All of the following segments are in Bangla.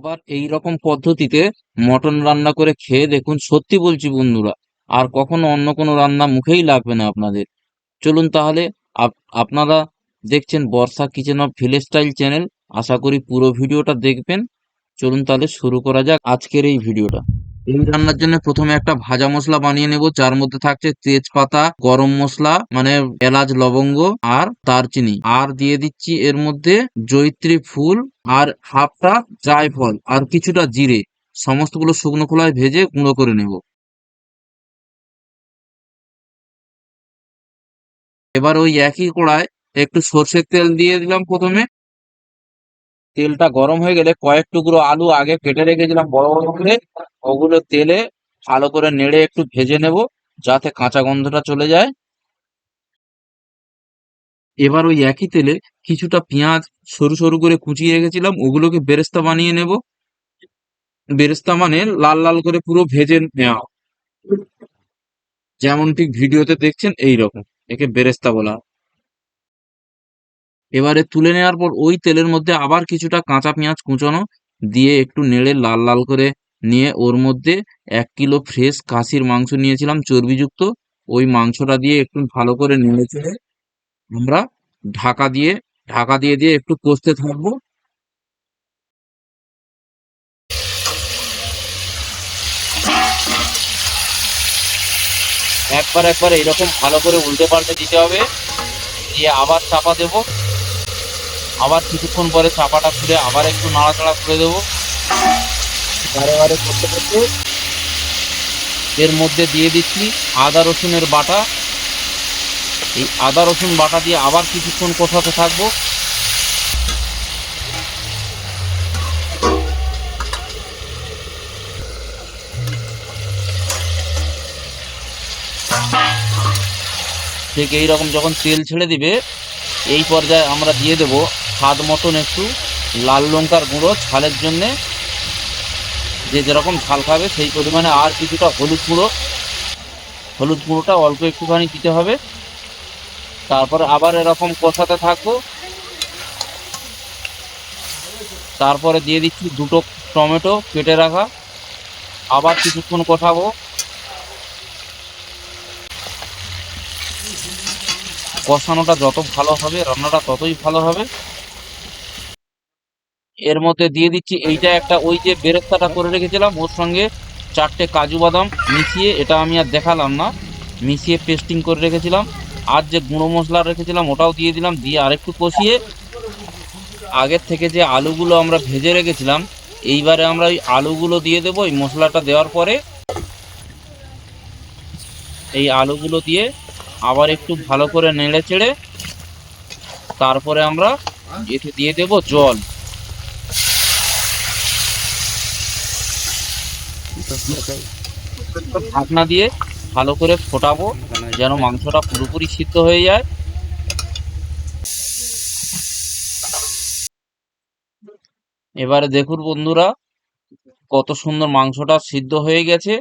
একবার এই রকম পদ্ধতিতে মটন রান্না করে খেয়ে দেখুন, সত্যি বলছি বন্ধুরা, আর কখনো অন্য কোনো রান্না মুখেই লাগবে না আপনাদের। চলুন তাহলে, আপ- আপনারা দেখছেন Barsha kitchen of village style channel. আশা করি পুরো ভিডিওটা দেখবেন। চলুন তাহলে শুরু করা যাক আজকের এই ভিডিওটা। এই রান্নার জন্য প্রথমে একটা ভাজা মশলা বানিয়ে নেব, যার মধ্যে থাকছে তেজপাতা, গরম মশলা মানে এলাচ, লবঙ্গ আর দারচিনি। আর দিয়ে দিচ্ছি এর মধ্যে জয়িত্রী ফুল আর হাফটা জায়ফল আর কিছুটা জিরে। সমস্তগুলো শুকনো খোলায় ভেজে গুঁড়ো করে নেব। এবার ওই একই কড়ায় একটু সর্ষের তেল দিয়ে দিলাম প্রথমে। তেলটা গরম হয়ে গেলে কয়েক টুকরো আলু আগে কেটে রেখেছিলাম বড় বড় করে। ওগুলো তেলে ভালো করে নেড়ে একটু ভেজে নেব যাতে কাঁচা গন্ধটা চলে যায়। এবার ওই একই তেলে কিছুটা পেঁয়াজ সরু সরু করে কুচিয়ে রেখেছিলাম, ওগুলোকে বেরেস্তা বানিয়ে নেব। বেরেস্তা মানে লাল লাল করে পুরো ভেজে নেওয়া। যেমন ঠিক ভিডিওতে দেখছেন এই রকম একে বেরেস্তা বলা হয়। এবারে তুলে নেওয়ার পর ওই তেলের মধ্যে আবার কিছুটা কাঁচা পেঁয়াজ কুচোনো, দিয়ে একটু নেড়ে লাল লাল করে নিয়ে ওর মধ্যে এক কিলো ফ্রেশ খাসির মাংস নিয়েছিলাম চর্বিযুক্ত। ওই মাংসটা দিয়ে একটু ভালো করে নেড়ে চেড়ে আমরা ঢাকা দিয়ে ঢাকা দিয়ে দিয়ে একটু কষতে থাকব। একবার একবার এইরকম ভালো করে উল্টে পাল্টে দিতে হবে, দিয়ে আবার চাপা দেব। আবার কিছুক্ষণ পরে চাপাটা খুলে আবার একটু নাড়াচাড়া করে দেবো। বারে বারে করতে করতে এর মধ্যে দিয়ে দিচ্ছি আদা রসুনের বাটা। এই আদা রসুন বাটা দিয়ে আবার কিছুক্ষণ কষাতে থাকব। ঠিক এইরকম যখন তেল ছেড়ে দিবে, এই পর্যায়ে আমরা দিয়ে দেব স্বাদ মতন একটু লাল লঙ্কার গুঁড়ো, ঝালের জন্যে যে যেরকম ঝাল খাবে সেই পরিমাণে আর কিছুটা হলুদ গুঁড়ো। হলুদ গুঁড়োটা অল্প একটুখানি দিতে হবে। তারপর আবার এরকম কষাতে থাকব। তারপরে দিয়ে দিচ্ছি দুটো টমেটো কেটে রাখা। আবার কিছুক্ষণ কষাবো। কষানোটা যত ভালো হবে, রান্নাটা ততই ভালো হবে। এর মধ্যে দিয়ে দিচ্ছি এইটা একটা, ওই যে বেরেস্তাটা করে রেখেছিলাম, ওর সঙ্গে চারটে কাজু বাদাম মিশিয়ে, এটা আমি আর দেখালাম না, মিশিয়ে পেস্টিং করে রেখেছিলাম। আর যে গুঁড়ো মশলা রেখেছিলাম, ওটাও দিয়ে দিলাম, দিয়ে আরেকটু কষিয়ে আগের থেকে যে আলুগুলো আমরা ভেজে রেখেছিলাম, এইবারে আমরা ওই আলুগুলো দিয়ে দেবো এই মশলাটা দেওয়ার পরে এই আলুগুলো দিয়ে আবার একটু ভালো করে নেড়ে চেড়ে তারপরে আমরা এতে দিয়ে দেব জল। ঢাকনা দিয়ে ভালো করে ফোটাবো, যেন মাংসটা পুরোপুরি সিদ্ধ হয়ে যায়। এবারে দেখুন বন্ধুরা, কত সুন্দর মাংসটা সিদ্ধ হয়ে গেছে।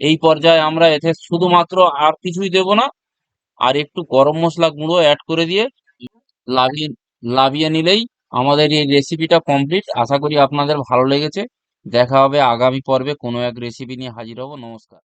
এই পর্যায়ে আমরা এতে শুধুমাত্র আর কিছুই দেব না, আর একটু গরম মশলা গুঁড়ো অ্যাড করে দিয়ে লাভিয়ে লাভিয়ে নিলেই আমাদের এই রেসিপিটা কমপ্লিট আশা করি আপনাদের ভালো লেগেছে। দেখা হবে আগামী পর্বে কোনো এক রেসিপি নিয়ে হাজির হব। নমস্কার।